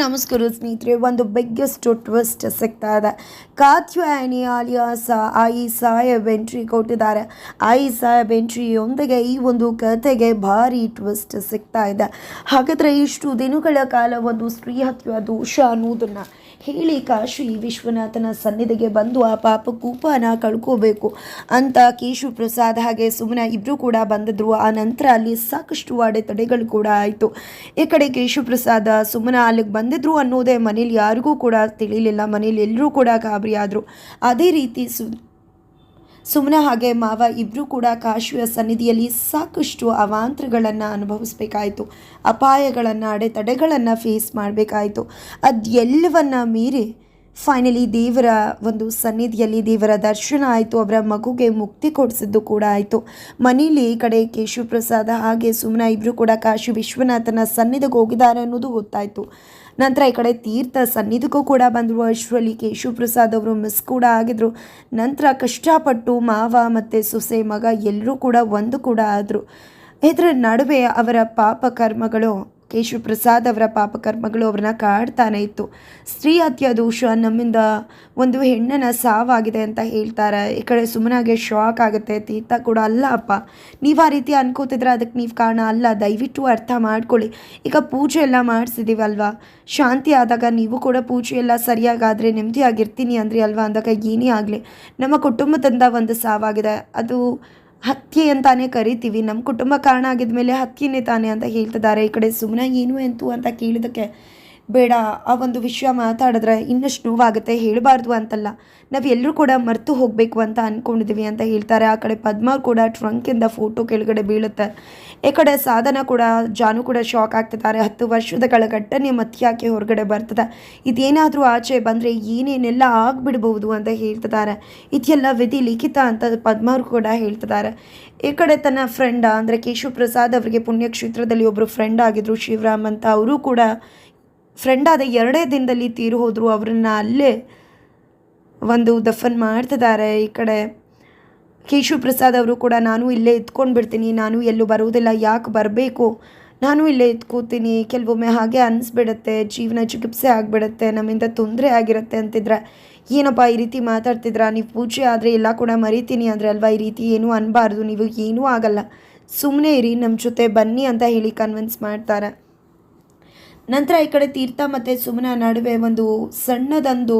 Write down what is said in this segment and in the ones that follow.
ನಮಸ್ಕಾರ ಸ್ನೇಹಿತರೆ. ಒಂದು ಬಿಗ್ಗೆಸ್ಟ್ ಟ್ವಿಸ್ಟ್ ಸಿಗ್ತಾ ಇದೆ. ಕಾತ್ಯಾಯನಿ ಆಲಿಯಾಸ ಆಯಿ ಸಾಹೇಬ್ ಎಂಟ್ರಿ ಕೊಟ್ಟಿದ್ದಾರೆ. ಆಯಿ ಸಾಹೇಬ್ ಎಂಟ್ರಿಯೊಂದಿಗೆ ಈ ಒಂದು ಕಥೆಗೆ ಭಾರಿ ಟ್ವಿಸ್ಟ್ ಸಿಗ್ತಾ ಇದೆ. ಹಾಗಾದರೆ ಇಷ್ಟು ದಿನಗಳ ಕಾಲ ಒಂದು ಸ್ತ್ರೀ ಹತ್ಯೆ ದೋಷ ಅನ್ನೋದನ್ನು ಹೇಳಿ ಕಾಶಿ ವಿಶ್ವನಾಥನ ಸನ್ನಿಧಿಗೆ ಬಂದು ಆ ಪಾಪ ಕೂಪನ ಕಳ್ಕೋಬೇಕು ಅಂತ ಕೇಶು ಪ್ರಸಾದ್ ಹಾಗೆ ಸುಮ್ಮನೆ ಇಬ್ಬರು ಕೂಡ ಬಂದಿದ್ರು. ಆ ನಂತರ ಅಲ್ಲಿ ಸಾಕಷ್ಟು ಅಡೆತಡೆಗಳು ಕೂಡ ಆಯಿತು. ಈ ಕಡೆ ಕೇಶು ಪ್ರಸಾದ ಸುಮ್ಮನ ಅಲ್ಲಿಗೆ ಬಂದಿದ್ರು ಅನ್ನೋದೇ ಮನೇಲಿ ಯಾರಿಗೂ ಕೂಡ ತಿಳಿಲಿಲ್ಲ. ಮನೇಲಿ ಎಲ್ಲರೂ ಕೂಡ ಗಾಬರಿ ಆದರು ಅದೇ ರೀತಿ ಸು ಸುಮ್ಮನೆ ಹಾಗೆ ಮಾವ ಇಬ್ಬರೂ ಕೂಡ ಕಾಶಿಯ ಸನ್ನಿಧಿಯಲ್ಲಿ ಸಾಕಷ್ಟು ಅವಾಂತರಗಳನ್ನು ಅನುಭವಿಸಬೇಕಾಯಿತು. ಅಪಾಯಗಳನ್ನು, ಅಡೆತಡೆಗಳನ್ನು ಫೇಸ್ ಮಾಡಬೇಕಾಯಿತು. ಅದೆಲ್ಲವನ್ನ ಮೀರಿ ಫೈನಲಿ ದೇವರ ಒಂದು ಸನ್ನಿಧಿಯಲ್ಲಿ ದೇವರ ದರ್ಶನ ಆಯಿತು. ಅವರ ಮಗುಗೆ ಮುಕ್ತಿ ಕೊಡಿಸಿದ್ದು ಕೂಡ ಆಯಿತು. ಮನೇಲಿ ಈ ಕಡೆ ಕೇಶವ ಪ್ರಸಾದ ಹಾಗೆ ಸುಮ್ಮನೆ ಇಬ್ಬರು ಕೂಡ ಕಾಶಿ ವಿಶ್ವನಾಥನ ಸನ್ನಿಧಿಗೆ ಹೋಗಿದ್ದಾರೆ ಅನ್ನೋದು ಗೊತ್ತಾಯಿತು. ನಂತರ ಈ ಕಡೆ ತೀರ್ಥ ಸನ್ನಿಧಿಗೂ ಕೂಡ ಬಂದರು. ಅಶ್ವಲಿ ಕೇಶು ಪ್ರಸಾದ್ ಅವರು ಮಿಸ್ ಕೂಡ ಆಗಿದ್ರು. ನಂತರ ಕಷ್ಟಪಟ್ಟು ಮಾವ ಮತ್ತು ಸೊಸೆ ಮಗ ಎಲ್ಲರೂ ಕೂಡ ಒಂದು ಕೂಡ ಆದರು. ಇದರ ನಡುವೆ ಅವರ ಪಾಪ ಕರ್ಮಗಳು ಕೇಶವ ಪ್ರಸಾದ್ ಅವರ ಪಾಪಕರ್ಮಗಳು ಅವ್ರನ್ನ ಕಾಡ್ತಾನೆ ಇತ್ತು. ಸ್ತ್ರೀ ಹತ್ಯ ದೋಷ ನಮ್ಮಿಂದ ಒಂದು ಹೆಣ್ಣನ ಸಾವಾಗಿದೆ ಅಂತ ಹೇಳ್ತಾರೆ. ಈ ಕಡೆ ಸುಮ್ಮನಾಗೆ ಶಾಕ್ ಆಗುತ್ತೆ. ತೀರ್ಥ ಕೂಡ ಅಲ್ಲ ಅಪ್ಪ. ನೀವು ಆ ರೀತಿ ಅನ್ಕೋತಿದ್ರೆ ಅದಕ್ಕೆ ನೀವು ಕಾರಣ ಅಲ್ಲ. ದಯವಿಟ್ಟು ಅರ್ಥ ಮಾಡ್ಕೊಳ್ಳಿ. ಈಗ ಪೂಜೆ ಎಲ್ಲ ಮಾಡಿಸಿದ್ದೀವಲ್ವಾ ಶಾಂತಿ ಆದಾಗ ನೀವು ಕೂಡ ಪೂಜೆ ಎಲ್ಲ ಸರಿಯಾಗಾದರೆ ನೆಮ್ಮದಿಯಾಗಿರ್ತೀನಿ ಅಂದ್ರಿ ಅಲ್ವಾ? ಅಂದಾಗ ಏನೇ ಆಗಲಿ. ನಮ್ಮ ಕುಟುಂಬದಿಂದ ಒಂದು ಸಾವಾಗಿದೆ. ಅದು ಹತ್ಯೆ ಅಂತಾನೆ ಕರಿತೀವಿ. ನಮ್ಮ ಕುಟುಂಬ ಕಾರಣ ಆಗಿದ್ಮೇಲೆ ಹತ್ಯೆನೇ ತಾನೆ ಅಂತ ಹೇಳ್ತಿದ್ದಾರೆ. ಈ ಕಡೆ ಸುಮ್ಮನೆ ಏನು ಎಂತು ಅಂತ ಕೇಳಿದಕ್ಕೆ ಬೇಡ, ಆ ಒಂದು ವಿಷಯ ಮಾತಾಡಿದ್ರೆ ಇನ್ನಷ್ಟು ನೋವಾಗುತ್ತೆ, ಹೇಳಬಾರ್ದು ಅಂತಲ್ಲ. ನಾವು ಎಲ್ಲರೂ ಕೂಡ ಮರೆತು ಹೋಗಬೇಕು ಅಂತ ಅಂದ್ಕೊಂಡಿದ್ದೀವಿ ಅಂತ ಹೇಳ್ತಾರೆ. ಆ ಕಡೆ ಪದ್ಮ ಕೂಡ ಟ್ರಂಕಿಂದ ಫೋಟೋ ಕೆಳಗಡೆ ಬೀಳುತ್ತೆ. ಈ ಕಡೆ ಸಾಧನ ಕೂಡ, ಜಾನು ಕೂಡ ಶಾಕ್ ಆಗ್ತಿದ್ದಾರೆ. ಹತ್ತು ವರ್ಷದ ಕೆಳಗಟ್ಟನೆ ಮತ್ಯಾಕೆ ಹೊರಗಡೆ ಬರ್ತದೆ? ಇದೇನಾದರೂ ಆಚೆ ಬಂದರೆ ಏನೇನೆಲ್ಲ ಆಗಿಬಿಡ್ಬೋದು ಅಂತ ಹೇಳ್ತಿದ್ದಾರೆ. ಇದೆಲ್ಲ ವಿಧಿ ಲಿಖಿತ ಅಂತ ಪದ್ಮವ್ರು ಕೂಡ ಹೇಳ್ತಿದ್ದಾರೆ. ಈ ಕಡೆ ತನ್ನ ಫ್ರೆಂಡ ಅಂದರೆ ಕೇಶವ ಪ್ರಸಾದ್ ಅವರಿಗೆ ಪುಣ್ಯಕ್ಷೇತ್ರದಲ್ಲಿ ಒಬ್ಬರು ಫ್ರೆಂಡ್ ಆಗಿದ್ದರು ಶಿವರಾಮ್ ಅಂತ. ಅವರು ಕೂಡ ಫ್ರೆಂಡ್ ಆದ ಎರಡೇ ದಿನದಲ್ಲಿ ತೀರು ಹೋದರು. ಅವರನ್ನು ಅಲ್ಲೇ ಒಂದು ದಫನ್ ಮಾಡ್ತಿದ್ದಾರೆ. ಈ ಕಡೆ ಕೇಶು ಪ್ರಸಾದ್ ಅವರು ಕೂಡ, ನಾನು ಇಲ್ಲೇ ಇದ್ಕೊಂಡು ಬಿಡ್ತೀನಿ ನಾನು ಎಲ್ಲೂ ಬರುವುದಿಲ್ಲ. ಯಾಕೆ ಬರಬೇಕು? ನಾನು ಇಲ್ಲೇ ಇದ್ಕೋತೀನಿ ಕೆಲವೊಮ್ಮೆ ಹಾಗೆ ಅನಿಸ್ಬಿಡತ್ತೆ. ಜೀವನ ಚಿಕಿತ್ಸೆ ಆಗಿಬಿಡತ್ತೆ. ನಮ್ಮಿಂದ ತೊಂದರೆ ಆಗಿರುತ್ತೆ ಅಂತಿದ್ರೆ, ಏನಪ್ಪ ಈ ರೀತಿ ಮಾತಾಡ್ತಿದ್ರ? ನೀವು ಪೂಜೆ ಆದರೆ ಎಲ್ಲ ಕೂಡ ಮರಿತೀನಿ ಅಂದರೆ ಅಲ್ವಾ? ಈ ರೀತಿ ಏನೂ ಅನ್ಬಾರ್ದು. ನೀವು ಏನೂ ಆಗಲ್ಲ. ಸುಮ್ಮನೆ ಇರಿ. ನಮ್ಮ ಜೊತೆ ಬನ್ನಿ ಅಂತ ಹೇಳಿ ಕನ್ವಿನ್ಸ್ ಮಾಡ್ತಾರೆ. ನಂತರ ಈ ಕಡೆ ತೀರ್ಥ ಮತ್ತು ಸುಮನ ನಡುವೆ ಒಂದು ಸಣ್ಣದೊಂದು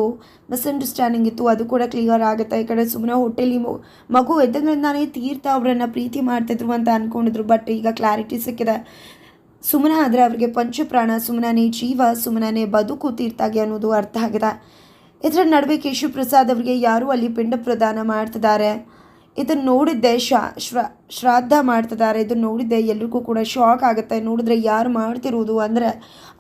ಮಿಸ್ಅಂಡರ್ಸ್ಟ್ಯಾಂಡಿಂಗ್ ಇತ್ತು. ಅದು ಕೂಡ ಕ್ಲಿಯರ್ ಆಗುತ್ತೆ. ಈ ಕಡೆ ಸುಮನ ಹೋಟೆಲಿ ಮಗು ಎದ್ದಗಳಿಂದಾನೇ ತೀರ್ಥ ಅವರನ್ನು ಪ್ರೀತಿ ಮಾಡ್ತಿದ್ರು ಅಂತ ಅಂದ್ಕೊಂಡಿದ್ರು ಬಟ್ ಈಗ ಕ್ಲಾರಿಟಿ ಸಿಕ್ಕಿದೆ. ಸುಮನ ಆದರೆ ಅವರಿಗೆ ಪಂಚಪ್ರಾಣ, ಸುಮನನೇ ಜೀವ, ಸುಮನನೇ ಬದುಕು ತೀರ್ಥಾಗಿ ಅನ್ನೋದು ಅರ್ಥ ಆಗಿದೆ. ಇದರ ನಡುವೆ ಕೇಶವ ಪ್ರಸಾದ್ ಅವರಿಗೆ ಯಾರು ಅಲ್ಲಿ ಪಿಂಡ ಪ್ರದಾನ ಮಾಡ್ತಿದ್ದಾರೆ? ಇದನ್ನು ನೋಡಿದ್ದೆ, ಶ್ರಾ ಶ್ರಾ, ಶ್ರಾದ್ದ ಮಾಡ್ತಿದ್ದಾರೆ ಇದನ್ನು ನೋಡಿದ್ದೆ, ಎಲ್ರಿಗೂ ಕೂಡ ಶಾಕ್ ಆಗುತ್ತೆ. ನೋಡಿದ್ರೆ ಯಾರು ಮಾಡ್ತಿರೋದು ಅಂದರೆ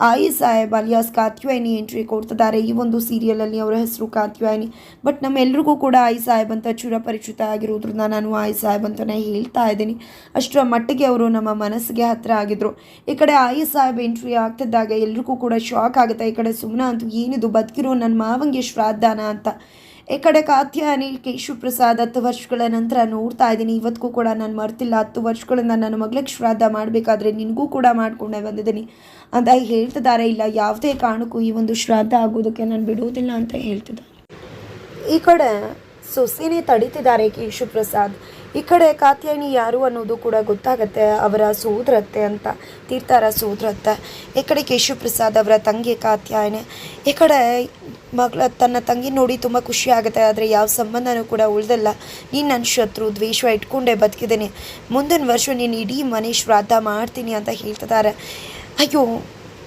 ಆಯಿ ಸಾಹೇಬ್ ಅಲಿಯಾಸ್ ಕಾತ್ಯಾಯಿನಿ ಎಂಟ್ರಿ ಕೊಡ್ತಿದ್ದಾರೆ ಈ ಒಂದು ಸೀರಿಯಲಲ್ಲಿ ಅವರ ಹೆಸರು ಕಾತ್ಯಾಯಿನಿ. ಬಟ್ ನಮ್ಮೆಲ್ರಿಗೂ ಕೂಡ ಆಯಿ ಸಾಹೇಬ್ ಅಂತ ಚಿರಪರಿಚಿತ ಆಗಿರೋದ್ರಿಂದ ನಾನು ಆಯಿ ಸಾಹೇಬ್ ಅಂತಲೇ ಹೇಳ್ತಾ ಇದ್ದೀನಿ. ಅಷ್ಟರ ಮಟ್ಟಿಗೆ ಅವರು ನಮ್ಮ ಮನಸ್ಸಿಗೆ ಹತ್ತಿರ ಆಗಿದ್ರು. ಈ ಕಡೆ ಆಯಿ ಸಾಹೇಬ್ ಎಂಟ್ರಿ ಆಗ್ತಿದ್ದಾಗ ಎಲ್ರಿಗೂ ಕೂಡ ಶಾಕ್ ಆಗುತ್ತೆ. ಈ ಕಡೆ ಸುಮ್ಮನೆ ಅಂತೂ ಏನಿದು ಬದುಕಿರೋ ನನ್ನ ಮಾವಂಗೆ ಶ್ರಾದ್ದಾನ ಅಂತ. ಈ ಕಡೆ ಕಾತ್ಯ, ಅನಿಲ್, ಕೇಶು ಪ್ರಸಾದ್ ಹತ್ತು ವರ್ಷಗಳ ನಂತರ ನೋಡ್ತಾ ಇದ್ದೀನಿ. ಇವತ್ತಿಗೂ ಕೂಡ ನಾನು ಮರ್ತಿಲ್ಲ. ಹತ್ತು ವರ್ಷಗಳಿಂದ ನನ್ನ ಮಗಳಿಗೆ ಶ್ರಾದ್ದ ಮಾಡಬೇಕಾದ್ರೆ ನಿನಗೂ ಕೂಡ ಮಾಡ್ಕೊಂಡೇ ಬಂದಿದ್ದೀನಿ ಅಂತ ಹೇಳ್ತಿದ್ದಾರೆ. ಇಲ್ಲ, ಯಾವುದೇ ಕಾರಣಕ್ಕೂ ಈ ಒಂದು ಶ್ರಾದ್ದ ಆಗೋದಕ್ಕೆ ನಾನು ಬಿಡುವುದಿಲ್ಲ ಅಂತ ಹೇಳ್ತಿದ್ದಾರೆ. ಈ ಕಡೆ ಸೊಸೆನೇ ತಡೀತಿದ್ದಾರೆ ಕೇಶು ಪ್ರಸಾದ್. ಈ ಕಡೆ ಕಾತ್ಯಾಯಿನಿ ಯಾರು ಅನ್ನೋದು ಕೂಡ ಗೊತ್ತಾಗುತ್ತೆ. ಅವರ ಸೋದರತ್ತೆ ಅಂತ ತೀರ್ಥರ ಸೂದ್ರತ್ತೆ. ಈ ಕಡೆ ಕೇಶು ಪ್ರಸಾದ್ ಅವರ ತಂಗಿ ಕಾತ್ಯಾಯಿನಿ. ಈ ಕಡೆ ಮಗಳ ತನ್ನ ತಂಗಿ ನೋಡಿ ತುಂಬ ಖುಷಿ ಆಗುತ್ತೆ. ಆದರೆ ಯಾವ ಸಂಬಂಧನೂ ಕೂಡ ಉಳಿದಲ್ಲ. ನೀನು ನನ್ನ ಶತ್ರು, ದ್ವೇಷ ಇಟ್ಕೊಂಡೇ ಬದುಕಿದ್ದೀನಿ. ಮುಂದಿನ ವರ್ಷ ನೀನು ಇಡೀ ಮನೆ ಶ್ರಾದ್ದ ಮಾಡ್ತೀನಿ ಅಂತ ಹೇಳ್ತಿದ್ದಾರೆ. ಅಯ್ಯೋ,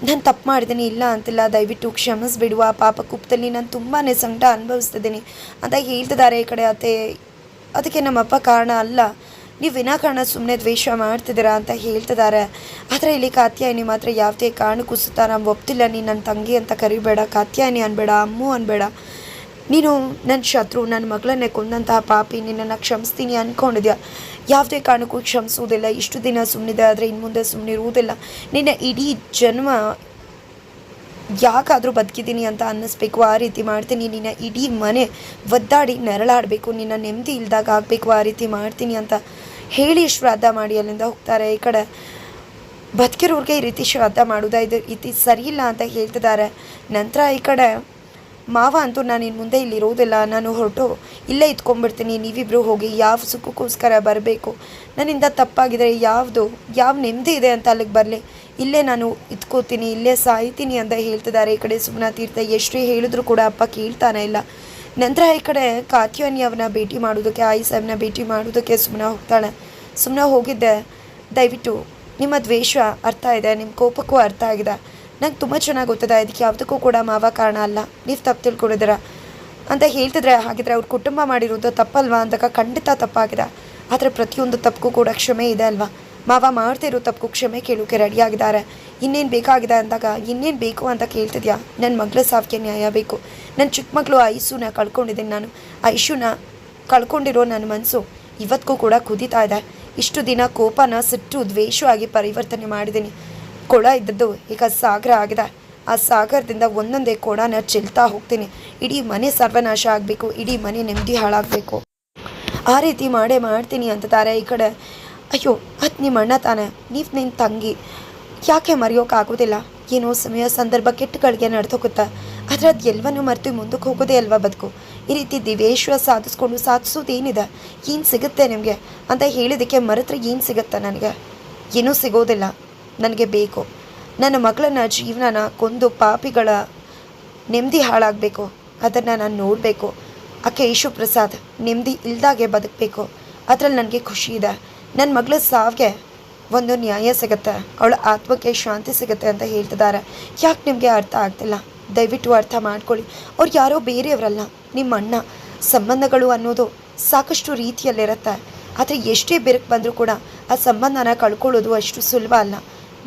ನಾನು ತಪ್ಪು ಮಾಡಿದ್ದೀನಿ. ಇಲ್ಲ ಅಂತಿಲ್ಲ. ದಯವಿಟ್ಟು ಕ್ಷಮಿಸ್ಬಿಡುವ. ಪಾಪ ಕುಪ್ಪದಲ್ಲಿ ನಾನು ತುಂಬಾ ಸಂಕಟ ಅನುಭವಿಸ್ತಿದ್ದೀನಿ ಅಂತ ಹೇಳ್ತಿದ್ದಾರೆ ಈ ಕಡೆ ಅತ್ತೆ. ಅದಕ್ಕೆ ನಮ್ಮಪ್ಪ ಕಾರಣ ಅಲ್ಲ. ನೀವು ವಿನಾಕಾರಣ ಸುಮ್ಮನೆ ದ್ವೇಷ ಮಾಡ್ತಿದ್ದೀರಾ ಅಂತ ಹೇಳ್ತಿದ್ದಾರೆ. ಆದರೆ ಇಲ್ಲಿ ಕಾತ್ಯಾಯಿನಿ ಮಾತ್ರ ಯಾವುದೇ ಕಾರಣಕ್ಕೂ ಸುತ್ತ ಒಪ್ತಿಲ್ಲ. ನೀನು ನನ್ನ ತಂಗಿ ಅಂತ ಕರಿಬೇಡ, ಕಾತ್ಯಾಯಿನಿ ಅನ್ಬೇಡ, ಅಮ್ಮು ಅನ್ಬೇಡ. ನೀನು ನನ್ನ ಶತ್ರು ನನ್ನ ಮಗಳನ್ನೇ ಕೊಂದಂತಹ ಪಾಪಿ ನಿನ್ನನ್ನು ಕ್ಷಮಿಸ್ತೀನಿ ಅಂದ್ಕೊಂಡಿದ್ಯಾ ಯಾವುದೇ ಕಾರಣಕ್ಕೂ ಕ್ಷಮಿಸುವುದಿಲ್ಲ. ಇಷ್ಟು ದಿನ ಸುಮ್ಮನಿದೆ ಆದರೆ ಇನ್ನು ಮುಂದೆ ಸುಮ್ಮನಿರುವುದಿಲ್ಲ ನಿನ್ನ ಇಡೀ ಜನ್ಮ ಯಾಕಾದರೂ ಬದುಕಿದ್ದೀನಿ ಅಂತ ಅನ್ನಿಸ್ಬೇಕು, ಆ ರೀತಿ ಮಾಡ್ತೀನಿ, ನಿನ್ನ ಇಡೀ ಮನೆ ಒದ್ದಾಡಿ ನೆರಳಾಡಬೇಕು, ನಿನ್ನ ನೆಮ್ಮದಿ ಇಲ್ದಾಗ ಆಗಬೇಕು, ಆ ರೀತಿ ಮಾಡ್ತೀನಿ ಅಂತ ಹೇಳಿ ಶ್ರಾದ್ದ ಮಾಡಿ ಅಲ್ಲಿಂದ ಹೋಗ್ತಾರೆ. ಈ ಕಡೆ ಬದುಕಿರೋರಿಗೆ ಈ ರೀತಿ ಶ್ರಾದ್ದ ಮಾಡೋದ ಇದು ರೀತಿ ಸರಿಯಿಲ್ಲ ಅಂತ ಹೇಳ್ತಿದ್ದಾರೆ. ನಂತರ ಈ ಕಡೆ ಮಾವ ಅಂತೂ ನಾನು ಇನ್ನು ಮುಂದೆ ಇಲ್ಲಿ ಇರೋದಿಲ್ಲ, ನಾನು ಹೊರಟು ಇಲ್ಲೇ ಇದ್ಕೊಂಡ್ಬಿಡ್ತೀನಿ ನೀವಿಬ್ಬರು ಹೋಗಿ ಯಾವ ಸುಖಕ್ಕೋಸ್ಕರ ಬರಬೇಕು? ನನ್ನಿಂದ ತಪ್ಪಾಗಿದೆ ಯಾವುದು, ಯಾವ ನೆಮ್ಮದಿ ಇದೆ ಅಂತ ಅಲ್ಲಿಗೆ ಬರಲಿ. ಇಲ್ಲೇ ನಾನು ಇದ್ಕೋತೀನಿ, ಇಲ್ಲೇ ಸಾಯ್ತೀನಿ ಅಂತ ಹೇಳ್ತಿದ್ದಾರೆ. ಈ ಕಡೆ ಸುಮ್ಮನ ತೀರ್ಥ ಎಷ್ಟೇ ಹೇಳಿದ್ರು ಕೂಡ ಅಪ್ಪ ಕೇಳ್ತಾನೆ ಇಲ್ಲ. ನಂತರ ಈ ಕಡೆ ಕಾತ್ಯಾನಿಯವನ್ನ ಭೇಟಿ ಮಾಡೋದಕ್ಕೆ, ಆಯಿ ಸಾಹೇಬ್ನ ಭೇಟಿ ಮಾಡೋದಕ್ಕೆ ಸುಮ್ಮನೆ ಹೋಗ್ತಾಳೆ. ಸುಮ್ಮನೆ ಹೋಗಿದ್ದೆ. ದಯವಿಟ್ಟು ನಿಮ್ಮ ದ್ವೇಷ ಅರ್ಥ ಇದೆ, ನಿಮ್ಮ ಕೋಪಕ್ಕೂ ಅರ್ಥ ಆಗಿದೆ. ನಂಗೆ ತುಂಬ ಚೆನ್ನಾಗಿ ಗೊತ್ತಿದೆ, ಇದಕ್ಕೆ ಯಾವುದಕ್ಕೂ ಕೂಡ ಮಾವ ಕಾರಣ ಅಲ್ಲ. ನೀವು ತಪ್ಪು ತಿಳ್ಕೊಂಡಿದ್ದೀರ ಅಂತ ಹೇಳ್ತಿದ್ರೆ ಹಾಗಿದ್ರೆ ಅವ್ರ ಕುಟುಂಬ ಮಾಡಿರೋದು ತಪ್ಪಲ್ವಾ ಅಂದಾಗ ಖಂಡಿತ ತಪ್ಪಾಗಿದೆ. ಆದರೆ ಪ್ರತಿಯೊಂದು ತಪ್ಪು ಕೂಡ ಕ್ಷಮೆ ಇದೆ ಅಲ್ವಾ? ಮಾವ ಮಾಡ್ತಿರೋ ತಪ್ಪು ಕ್ಷಮೆ ಕೇಳೋಕೆ ರೆಡಿಯಾಗಿದ್ದಾರೆ ಇನ್ನೇನು ಬೇಕಾಗಿದೆ ಅಂದಾಗ, ಇನ್ನೇನು ಬೇಕು ಅಂತ ಕೇಳ್ತಿದ್ಯಾ? ನನ್ನ ಮಗಳ ಸಾವಿಗೆ ನ್ಯಾಯ ಬೇಕು. ನನ್ನ ಚಿಕ್ಕ ಮಗಳು ಐಶುನ ಕಳ್ಕೊಂಡಿದ್ದೀನಿ ನಾನು. ಐಶುನ ಕಳ್ಕೊಂಡಿರೋ ನನ್ನ ಮನಸ್ಸು ಇವತ್ತಿಗೂ ಕೂಡ ಕುದೀತಾ ಇದೆ. ಇಷ್ಟು ದಿನ ಕೋಪನ ಸಿಟ್ಟು ದ್ವೇಷವಾಗಿ ಪರಿವರ್ತನೆ ಮಾಡಿದ್ದೀನಿ. ಕೊಳ ಇದ್ದದ್ದು ಈಗ ಸಾಗರ ಆಗಿದೆ. ಆ ಸಾಗರದಿಂದ ಒಂದೊಂದೇ ಕೊಡನ ಚೆಲ್ತಾ ಹೋಗ್ತೀನಿ. ಇಡೀ ಮನೆ ಸರ್ವನಾಶ ಆಗಬೇಕು. ಇಡೀ ಮನೆ ನೆಮ್ಮದಿ ಹಾಳಾಗಬೇಕು. ಆ ರೀತಿ ಮಾಡೇ ಮಾಡ್ತೀನಿ ಅಂತಾರೆ ಈ ಕಡೆ. ಅಯ್ಯೋ, ಅದು ನಿಮ್ಮ ಅಣ್ಣ ತಾನೆ. ನೀವು ನಿನ್ನ ತಂಗಿ. ಯಾಕೆ ಮರೆಯೋಕ್ಕಾಗೋದಿಲ್ಲ ಏನೋ ಸಮಯ, ಸಂದರ್ಭ ಕೆಟ್ಟಗಳಿಗೆ ನಡೆದೋಗುತ್ತೆ. ಆದರೆ ಅದು ಎಲ್ಲವನ್ನೂ ಮರೆತು ಮುಂದಕ್ಕೆ ಹೋಗೋದೇ ಅಲ್ವಾ ಬದುಕು? ಈ ರೀತಿ ದಿವೇಶ್ವ ಸಾಧಿಸ್ಕೊಂಡು ಸಾಧಿಸೋದೇನಿದೆ? ಏನು ಸಿಗುತ್ತೆ ನಿಮಗೆ? ಅಂತ ಹೇಳಿದ್ದಕ್ಕೆ ಮರೆತ್ರೆ ಏನು ಸಿಗುತ್ತೆ ನನಗೆ? ಏನೂ ಸಿಗೋದಿಲ್ಲ. ನನಗೆ ಬೇಕು. ನನ್ನ ಮಗಳನ್ನ, ಜೀವನನ ಕೊಂದು ಪಾಪಿಗಳ ನೆಮ್ಮದಿ ಹಾಳಾಗಬೇಕು. ಅದನ್ನು ನಾನು ನೋಡಬೇಕು. ಆಕೆ ಯೇಶು ಪ್ರಸಾದ್ ನೆಮ್ಮದಿ ಇಲ್ದಾಗೆ ಬದುಕಬೇಕು. ಅದರಲ್ಲಿ ನನಗೆ ಖುಷಿ ಇದೆ. ನನ್ನ ಮಗಳ ಸಾವಿಗೆ ಒಂದು ನ್ಯಾಯ ಸಿಗುತ್ತೆ. ಅವಳ ಆತ್ಮಕ್ಕೆ ಶಾಂತಿ ಸಿಗುತ್ತೆ ಅಂತ ಹೇಳ್ತಿದ್ದಾರೆ ಯಾಕೆ ನಿಮಗೆ ಅರ್ಥ ಆಗ್ತಿಲ್ಲ? ದಯವಿಟ್ಟು ಅರ್ಥ ಮಾಡ್ಕೊಳ್ಳಿ. ಅವ್ರು ಯಾರೋ ಬೇರೆಯವರಲ್ಲ ನಿಮ್ಮ ಅಣ್ಣ. ಸಂಬಂಧಗಳು ಅನ್ನೋದು ಸಾಕಷ್ಟು ರೀತಿಯಲ್ಲಿರುತ್ತೆ. ಆದರೆ ಎಷ್ಟೇ ಬೆರಕು ಬಂದರೂ ಕೂಡ ಆ ಸಂಬಂಧನ ಕಳ್ಕೊಳ್ಳೋದು ಅಷ್ಟು ಸುಲಭ ಅಲ್ಲ.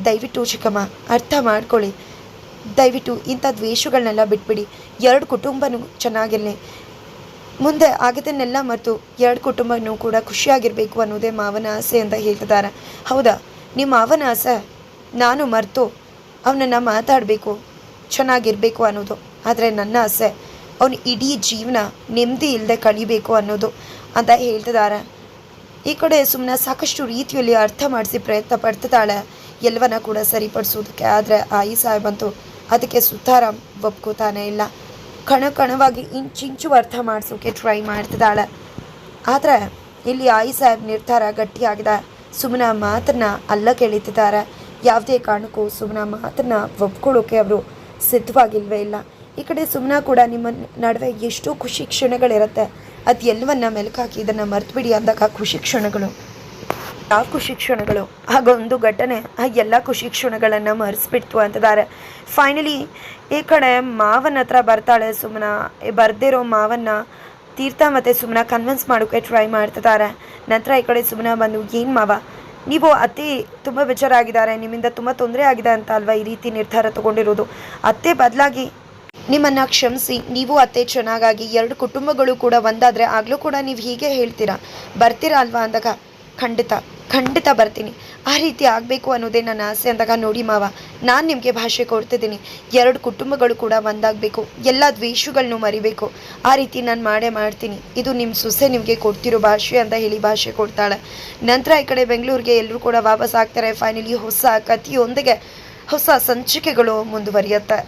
ದಯವಿಟ್ಟು ಚಿಕ್ಕಮ್ಮ, ಅರ್ಥ ಮಾಡ್ಕೊಳ್ಳಿ. ದಯವಿಟ್ಟು ಇಂಥ ದ್ವೇಷಗಳನ್ನೆಲ್ಲ ಬಿಟ್ಬಿಡಿ. ಎರಡು ಕುಟುಂಬನೂ ಚೆನ್ನಾಗಿರಲಿ. ಮುಂದೆ ಆಗಿದ್ದನ್ನೆಲ್ಲ ಮರೆತು ಎರಡು ಕುಟುಂಬನೂ ಕೂಡ ಖುಷಿಯಾಗಿರಬೇಕು ಅನ್ನೋದೇ ಮಾವನ ಆಸೆ ಅಂತ ಹೇಳ್ತಿದ್ದಾರೆ. ಹೌದಾ? ನಿಮ್ಮ ಮಾವನ ಆಸೆ? ನಾನು ಮರೆತು ಅವನನ್ನು ಮಾತಾಡಬೇಕು, ಚೆನ್ನಾಗಿರಬೇಕು ಅನ್ನೋದು. ಆದರೆ ನನ್ನ ಆಸೆ, ಅವನು ಇಡೀ ಜೀವನ ನೆಮ್ಮದಿ ಇಲ್ಲದೆ ಕಳಿಬೇಕು ಅನ್ನೋದು ಅಂತ ಹೇಳ್ತಿದ್ದಾರೆ. ಈ ಕಡೆ ಸುಮ್ಮನೆ ಸಾಕಷ್ಟು ರೀತಿಯಲ್ಲಿ ಅರ್ಥ ಮಾಡಿಸಿ ಪ್ರಯತ್ನ ಪಡ್ತಿದ್ದಾಳೆ ಎಲ್ಲವನ್ನ ಕೂಡ ಸರಿಪಡಿಸೋದಕ್ಕೆ. ಆದರೆ ಆಯಿ ಸಾಹೇಬಂತೂ ಅದಕ್ಕೆ ಸುತಾರಾಮ್ ಒಪ್ಕೋತಾನೆ ಇಲ್ಲ. ಕಣ ಕಣವಾಗಿ ಇಂಚಿಂಚು ಅರ್ಥ ಮಾಡಿಸೋಕೆ ಟ್ರೈ ಮಾಡ್ತಿದ್ದಾಳೆ. ಆದರೆ ಇಲ್ಲಿ ಆಯಿ ಸಾಹೇಬ್ ನಿರ್ಧಾರ ಗಟ್ಟಿಯಾಗಿದೆ. ಸುಮ್ಮನ ಮಾತನ್ನ ಅಲ್ಲ ಕೇಳಿತಿದ್ದಾರೆ. ಯಾವುದೇ ಕಾರಣಕ್ಕೂ ಸುಮ್ಮನ ಮಾತನ್ನ ಒಪ್ಕೊಳ್ಳೋಕೆ ಅವರು ಸಿದ್ಧವಾಗಿಲ್ವೇ ಇಲ್ಲ. ಈ ಕಡೆ ಸುಮ್ಮನ ಕೂಡ ನಿಮ್ಮ ನಡುವೆ ಎಷ್ಟೋ ಖುಷಿ ಕ್ಷಣಗಳಿರುತ್ತೆ. ಅದು ಎಲ್ಲವನ್ನ ಮೆಲುಕಾಕಿ ಇದನ್ನು ಮರೆತುಬಿಡಿ ಅಂದಾಗ ಖುಷಿ ಕ್ಷಣಗಳು. ಯಾವ ಖುಷಿ ಕ್ಷಣಗಳು ಹಾಗೊಂದು ಘಟನೆ ಆ ಎಲ್ಲ ಖುಷಿ ಕ್ಷಣಗಳನ್ನು ಮರೆಸ್ಬಿಡ್ತು ಅಂತಿದ್ದಾರೆ ಫೈನಲಿ ಈ ಕಡೆ ಮಾವನ ಹತ್ರ ಬರ್ತಾಳೆ ಸುಮ್ಮನ ಬರ್ದಿರೋ ಮಾವನ್ನ ತೀರ್ಥ ಮತ್ತು ಸುಮ್ಮನ ಕನ್ವಿನ್ಸ್ ಮಾಡೋಕ್ಕೆ ಟ್ರೈ ಮಾಡ್ತಿದ್ದಾರೆ ನಂತರ ಈ ಕಡೆ ಸುಮ್ಮನ ಬಂದು, ಏನು ಮಾವ? ನೀವು ಅತ್ತೆ ತುಂಬ ಬೇಜಾರಾಗಿದ್ದಾರೆ ನಿಮ್ಮಿಂದ ತುಂಬ ತೊಂದರೆ ಆಗಿದೆ ಅಂತ ಅಲ್ವಾ ಈ ರೀತಿ ನಿರ್ಧಾರ ತಗೊಂಡಿರೋದು? ಅತ್ತೆ ಬದಲಾಗಿ, ನಿಮ್ಮನ್ನು ಕ್ಷಮಿಸಿ. ನೀವು ಅತ್ತೆ ಚೆನ್ನಾಗಾಗಿ ಎರಡು ಕುಟುಂಬಗಳು ಕೂಡ ಒಂದಾದರೆ ಆಗಲೂ ಕೂಡ ನೀವು ಹೀಗೆ ಹೇಳ್ತೀರಾ? ಬರ್ತೀರಾ ಅಲ್ವಾ? ಅಂದಾಗ, ಖಂಡಿತ. ಖಂಡಿತ ಬರ್ತೀನಿ. ಆ ರೀತಿ ಆಗಬೇಕು ಅನ್ನೋದೇ ನನ್ನ ಆಸೆ ಅಂದಾಗ ನೋಡಿ ಮಾವ, ನಾನು ನಿಮಗೆ ಭಾಷೆ ಕೊಡ್ತಿದ್ದೀನಿ. ಎರಡು ಕುಟುಂಬಗಳು ಕೂಡ ಒಂದಾಗಬೇಕು. ಎಲ್ಲ ದ್ವೇಷಗಳನ್ನೂ ಮರಿಬೇಕು. ಆ ರೀತಿ ನಾನು ಮಾಡೇ ಮಾಡ್ತೀನಿ. ಇದು ನಿಮ್ಮ ಸೊಸೆ ನಿಮಗೆ ಕೊಡ್ತಿರೋ ಭಾಷೆ ಅಂತ ಹೇಳಿ ಭಾಷೆ ಕೊಡ್ತಾಳೆ. ನಂತರ ಈ ಕಡೆ ಬೆಂಗಳೂರಿಗೆ ಎಲ್ಲರೂ ಕೂಡ ವಾಪಸ್ ಆಗ್ತಾರೆ. ಫೈನಲಿ ಹೊಸ ಕಥೆಯೊಂದಿಗೆ ಹೊಸ ಸಂಚಿಕೆಗಳು ಮುಂದುವರಿಯುತ್ತೆ.